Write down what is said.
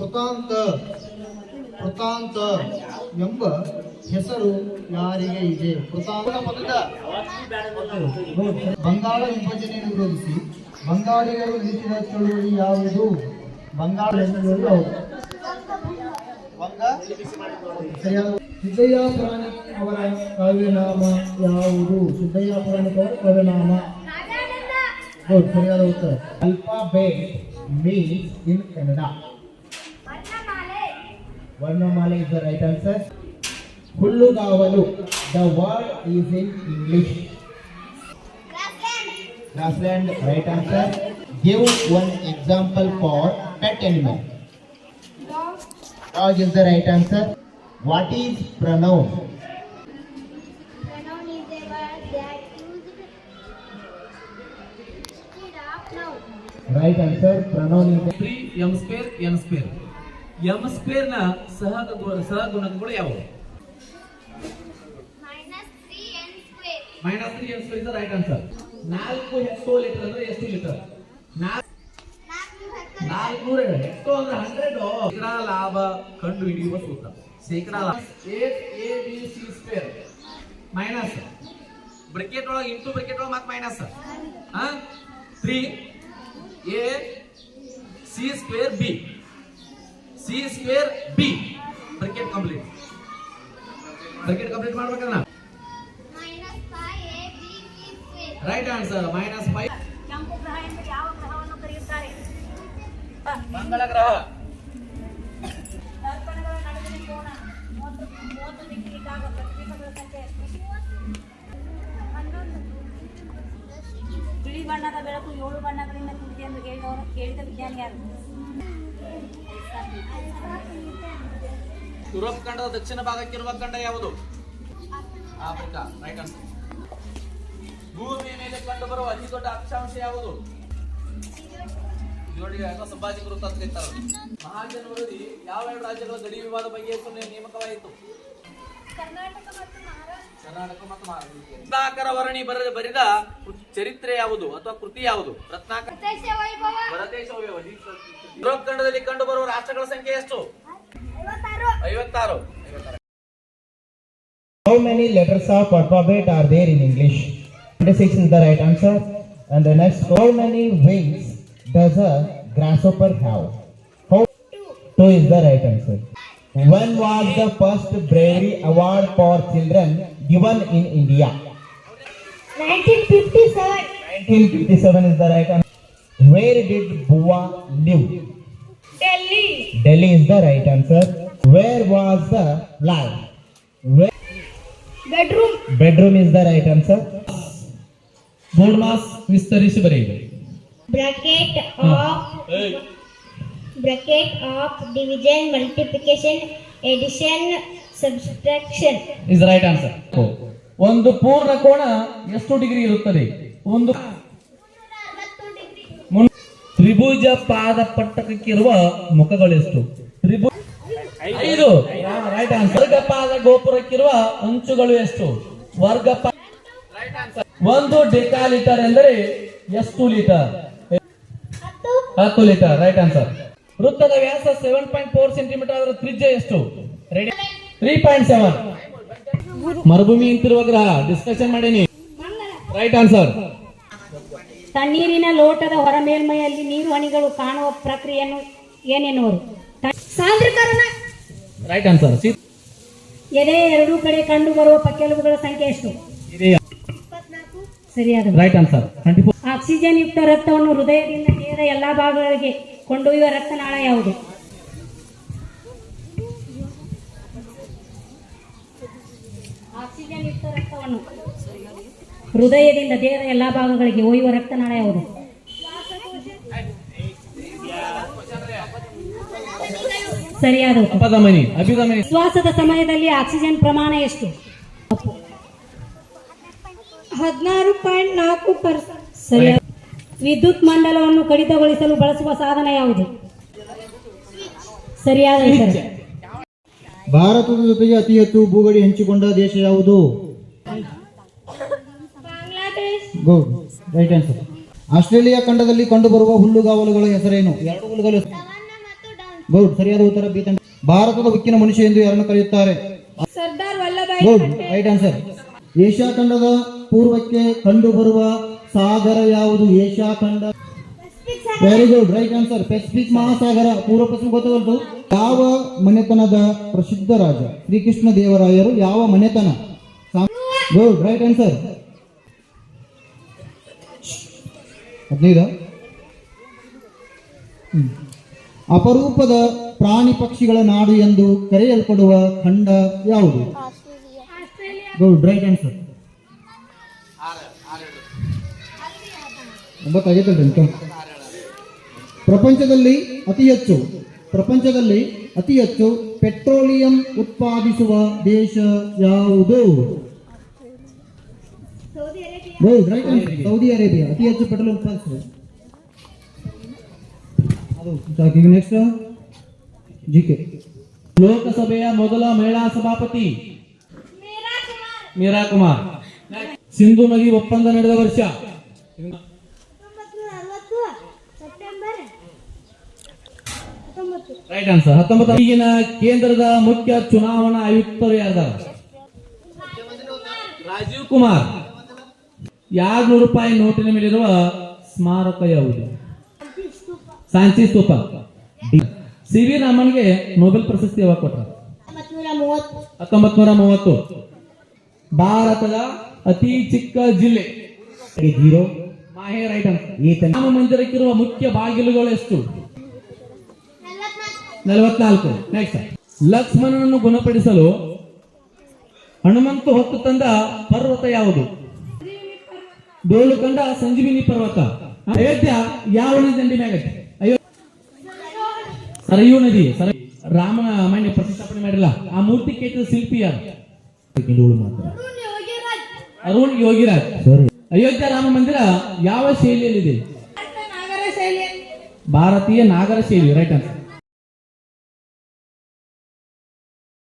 ಕೃತಾಂತ ಪ್ರತಾಂತ ಎಂಬ ಹೆಸರು ಯಾರಿಗೆ ಇದೆ? ಬಂಗಾಳ ವಿಭಜನೆ ವಿರೋಧಿಸಿ ಬಂಗಾಳಿಗರು ನಡೆಸಿದ ಚಳುವಳಿ ಯಾವುದು? ಬಂಗಾಳ? ಸಿದ್ದಯ್ಯ ಪುರಾಣಿಕ ಅವರ ಕಾವ್ಯನಾಮ ಯಾವುದು? ಸಿದ್ದಯ್ಯ ಪುರಾಣಿಕ ಅವರ ಕಾವ್ಯನಾಮ. ಸರಿಯಾದ ಉತ್ತರ. Alphabet means in Kannada. ವರ್ಣಮಾಲೆ is the right answer ಹುಲ್ಲುಗಾವಲು the word is in English grassland right answer give one example for pet animal Dog is the right answer. What is pronoun? Pronoun is a word that used instead of noun. Right answer. Pronoun is three M square N square M ಸ್ಕ್ವೇರ್ನ ಸಹ ಸಹಗುಣಕಗಳು ಯಾವುವು? Minus 3n square. Minus three N square is right answer ನಾಲ್ಕು ಹೆಕ್ಟೋ litre ಅಂದ್ರೆ ಎಷ್ಟು litre ನಾಲ್ಕುನೂರ ಹೆಕ್ಟೋ ಅಂದ್ರೆ hundred ಶೇಕಡಾ ಲಾಭ ಕಂಡು ಹಿಡಿಯುವ ಸೂತ್ರ. ಶೇಕಡಾ ಲಾಭ. Eight A B C square minus bracket ಒಳಗೆ ಇಂಟು ಬ್ರಿಕೆಟ್ ಒಳಗೆ ಮತ್ತೆ minus three A C square B C square B bracket complete bracket complete ಮಾಡ್ಬೇಕಲ್ಲ Minus 5ab square. Right answer minus five ಕೆಂಪು ಗ್ರಹ ಎಂದು ಯಾವ ಗ್ರಹವನ್ನು ಕರೆಯುತ್ತಾರೆ? ಮಂಗಳ ಗ್ರಹ. ದರ್ಪಣಗಳ ನಡುವಿನ ಕೋನ ಮೂವತ್ತು ಮೂವತ್ತು ಡಿಗ್ರಿ ಇದ್ದಾಗ ಪ್ರತಿಬಿಂಬಗಳ ಸಂಖ್ಯೆ ಎಷ್ಟು? ಬಿಳಿ ಬಣ್ಣದ ಬೆಳಕು ಏಳು ಬಣ್ಣಗಳಿಂದ ಕೂಡಿದೆ ಎಂದು ಹೇಳಿದವರು ಕೇಳಿದ ವಿಜ್ಞಾನಿ ಯಾರು ಯುರೋಪ್ ಖಂಡದ ದಕ್ಷಿಣ ಭಾಗಕ್ಕಿರುವ ಖಂಡ ಯಾವುದು? ಆಫ್ರಿಕಾ ರೈಟ್ ಆನ್ಸರ್ ಭೂಮಿಯ ಮೇಲೆ ಕಂಡು ಬರುವ ಅತಿ ದೊಡ್ಡ ಅಕ್ಷಾಂಶ ಯಾವುದು? ಅಥವಾ ಸಂಭಾಜಿ ಅಂತ ಕರೀತಾರೆ ಮಹಾಜನ ಯಾವ ಎರಡು ರಾಜ್ಯಗಳ ಗಡಿ ವಿವಾದ ಬಗ್ಗೆ ನೇಮಕವಾಯಿತು? ಕರ್ನಾಟಕ ಮತ್ತು. ರತ್ನಾಕರ ವರ್ಣಿ ಬರೆದ ಬರೆದ ಚರಿತ್ರೆ ಯಾವುದು ಅಥವಾ ಕೃತಿ ಯಾವುದು ರತ್ನಾಕರ. ಯುರೋಪ್ ಖಂಡದಲ್ಲಿ ಕಂಡು ಬರುವ ರಾಷ್ಟ್ರಗಳ ಸಂಖ್ಯೆ ಎಷ್ಟು ಐವತ್ತಾರು. How many letters of alphabet are there in English? 26 is the right answer. And the next, how many wings does a grasshopper have? How? Two is the right answer. When was the first bravery award for children given in India? 1957. 1957 is the right answer. Where did Bua live? Delhi. Delhi is the right answer. Where was the lab? Where? Bedroom. Bedroom is the right answer. Board mass विस्तरित बनेगा. Bracket of hey. bracket of division, multiplication, addition, subtraction. Is right answer ಒಂದು ಪೂರ್ಣ ಕೋಣ ಎಷ್ಟು degree ಇರುತ್ತದೆ? ಒಂದು ತ್ರಿಭುಜ ಪಾದ ಪಟ್ಟಕಕ್ಕಿರುವ ಮುಖಗಳೆಷ್ಟು? ತ್ರಿಭುಜ ಐದು. Right answer ವರ್ಗ ಪಾದ ಗೋಪುರಕ್ಕಿರುವ ಅಂಚುಗಳು ಎಷ್ಟು? ವರ್ಗ ಒಂದು ಡೆಕಾ ಲೀಟರ್ ಎಂದರೆ ಎಷ್ಟು ಲೀಟರ್? ಹತ್ತು. ಲೀಟರ್. ರೈಟ್ ಆನ್ಸರ್ ವೃತ್ತದ ವ್ಯಾಸ ಸೆವೆನ್ ಪಾಯಿಂಟ್ ಫೋರ್ ಸೆಂಟಿಮೀಟರ್ ಅದರ ತ್ರಿಜ್ಯ ಎಷ್ಟು? ತ್ರೀ ಪಾಯಿಂಟ್ ಸೆವೆನ್ ಮರುಭೂಮಿ ನಿಂತಿರುವ ಗ್ರಹ ಡಿಸ್ಕಷನ್ ಮಾಡೀನಿ ರೈಟ್ ಆನ್ಸರ್ ತಣ್ಣೀರಿನ ಲೋಟದ ಹೊರ ಮೇಲ್ಮೈಯಲ್ಲಿ ನೀರು ಹನಿಗಳು ಕಾಣುವ ಪ್ರಕ್ರಿಯೆಯನ್ನು ಸಾಂದ್ರೀಕರಣ. ರೈಟ್ ಆನ್ಸರ್ ಎದೆ ಎರಡೂ ಕಡೆ ಕಂಡು ಬರುವ ಪಕ್ಕೆಲುಬುಗಳ ಸಂಖ್ಯೆ ಎಷ್ಟು? ಸರಿಯಾದ ರೈಟ್ ಆನ್ಸರ್ ಆಕ್ಸಿಜನ್ ಯುಕ್ತ ರಕ್ತವನ್ನು ಹೃದಯದಿಂದ ದೇಹದ ಎಲ್ಲಾ ಭಾಗಗಳಿಗೆ ಕೊಂಡೊಯ್ಯುವ ರಕ್ತನಾಳ ಯಾವುದು? ಆಕ್ಸಿಜನ್ ಯುಕ್ತ ರಕ್ತವನ್ನು. ಹೃದಯದಿಂದ ದೇಹದ ಎಲ್ಲಾ ಭಾಗಗಳಿಗೆ ಒಯ್ಯುವ ರಕ್ತನಾಳ ಯಾವುದು? ಸರಿಯಾದ ಶ್ವಾಸದ ಸಮಯದಲ್ಲಿ ಆಕ್ಸಿಜನ್ ಪ್ರಮಾಣ ಎಷ್ಟು? ಹದಿನಾರು ಪಾಯಿಂಟ್ ನಾಲ್ಕು ಪರ್ಸೆಂಟ್. ಸರಿಯಾದ. ವಿದ್ಯುತ್ ಮಂಡಲವನ್ನು ಕಡಿತಗೊಳಿಸಲು ಬಳಸುವ ಸಾಧನ ಯಾವುದು? ಸರಿಯಾದ ಉತ್ತರ. ಭಾರತದ ಜೊತೆಗೆ ಅತಿ ಹೆಚ್ಚು ಭೂಗಡಿ ಹಂಚಿಕೊಂಡ ದೇಶ ಯಾವುದು? ಗುಡ್. Right answer. ಆಸ್ಟ್ರೇಲಿಯಾ ಖಂಡದಲ್ಲಿ ಕಂಡುಬರುವ ಹುಲ್ಲುಗಾವಲುಗಳ ಹೆಸರೇನು? ಎರಡು ಡೌನ್. ಗೌಡ್. ಸರಿಯಾದ ಉತ್ತರ ಬಿ ತಂಡ. ಭಾರತದ ಉಕ್ಕಿನ ಮನುಷ್ಯ ಎಂದು ಯಾರನ್ನು ಕರೆಯುತ್ತಾರೆ? ಗೌಡ್. Right answer. ಏಷ್ಯಾ ಖಂಡದ ಪೂರ್ವಕ್ಕೆ ಕಂಡುಬರುವ ಸಾಗರ ಯಾವುದು? ಏಷ್ಯಾ ಖಂಡ. Very good right answer Pacific ಮಹಾಸಾಗರ ಪೂರ್ವ ಪಶ್ಚಿಮ ಗೊತ್ತಾಗಲ್ತು ಯಾವ ಮನೆತನದ ಪ್ರಸಿದ್ಧ ರಾಜ? ಶ್ರೀಕೃಷ್ಣ ದೇವರಾಯರು ಯಾವ ಮನೆತನ? ಗುಡ್ ರೈಟ್ ಆನ್ಸರ್ ಹದಿನೈದು. ಅಪರೂಪದ ಪ್ರಾಣಿ ಪಕ್ಷಿಗಳ ನಾಡು ಎಂದು ಕರೆಯಲ್ಪಡುವ ಖಂಡ ಯಾವುದು? ಗುಡ್ ರೈಟ್ ಆನ್ಸರ್ ಒಂಬತ್ತಾಗೈತಲ್ರಿ ಪ್ರಪಂಚದಲ್ಲಿ ಅತಿ ಹೆಚ್ಚು ಪ್ರಪಂಚದಲ್ಲಿ ಅತಿ ಹೆಚ್ಚು ಪೆಟ್ರೋಲಿಯಂ ಉತ್ಪಾದಿಸುವ ದೇಶ ಯಾವುದು? Saudi Arabia. ಅತಿ ಹೆಚ್ಚು ಪೆಟ್ರೋಲ್ ಉತ್ಪಾದಿಸುವ. ನೆಕ್ಸ್ಟ್ ಜಿ ಕೆ ಲೋಕಸಭೆಯ ಮೊದಲ ಮಹಿಳಾ ಸಭಾಪತಿ? ಮೀರಾ ಕುಮಾರ್. ಸಿಂಧು ನದಿ ಒಪ್ಪಂದ ನಡೆದ ವರ್ಷ ಸೆಪ್ಟೆಂಬರ್ ಹತ್ತೊಂಬತ್ತು ರೈಟ್ ಆನ್ಸರ್ ಹತ್ತೊಂಬತ್ತು. ಈಗಿನ ಕೇಂದ್ರದ ಮುಖ್ಯ ಚುನಾವಣಾ ಆಯುಕ್ತರು ಯಾರ್ದಾರ? ರಾಜೀವ್ ಕುಮಾರ್. ಎರಡ್ನೂರು ರೂಪಾಯಿ ನೋಟಿನ ಮೇಲಿರುವ ಸ್ಮಾರಕ ಯಾವುದು? ಸಾಂಚಿ ಸ್ತೂಪ. ಸಿ ವಿ ರಾಮನ್ಗೆ ನೊಬೆಲ್ ಪ್ರಶಸ್ತಿ ಯಾವಾಗ ಕೊಟ್ಟರು ಹತ್ತೊಂಬತ್ ನೂರ ಮೂವತ್ತು. ಭಾರತದ ಅತಿ ಚಿಕ್ಕ ಜಿಲ್ಲೆ. ಜೀರೋ. ಮಾಹೆ ರೈಟ್ ಅಂತ ರಾಮ ಮಂದಿರಕ್ಕಿರುವ ಮುಖ್ಯ ಬಾಗಿಲುಗಳು ಎಷ್ಟು? ನಲವತ್ನಾಲ್ಕು. ನೆಕ್ಸ್ಟ್ ಲಕ್ಷ್ಮಣನನ್ನು ಗುಣಪಡಿಸಲು ಹನುಮಂತು ಹೊತ್ತು ತಂದ ಪರ್ವತ ಯಾವುದು? ಡೋಲು ಕಂಡ ಸಂಜೀವಿನಿ ಪರ್ವತ. ಅಯೋಧ್ಯ ಯಾವ ನದಿ ದಂಡಿ ಮೇಲೆ ಸರಯು ಸರಯೂ ನದಿ. ಸರ ರಾಮನ ಮನೆ ಪ್ರತಿಷ್ಠಾಪನೆ ಮಾಡಿಲ್ಲ. ಆ ಮೂರ್ತಿ ಕೆತ್ತಿದ ಶಿಲ್ಪಿ ಯಾರು? ಮಾತ್ರ ಅರುಣ್ ಯೋಗಿರಾಜ್. ಅಯೋಧ್ಯ ರಾಮ ಮಂದಿರ ಯಾವ ಶೈಲಿಯಲ್ಲಿದೆ? ನಾಗರ ಶೈಲಿ. ಭಾರತೀಯ ನಾಗರ ಶೈಲಿ. Right answer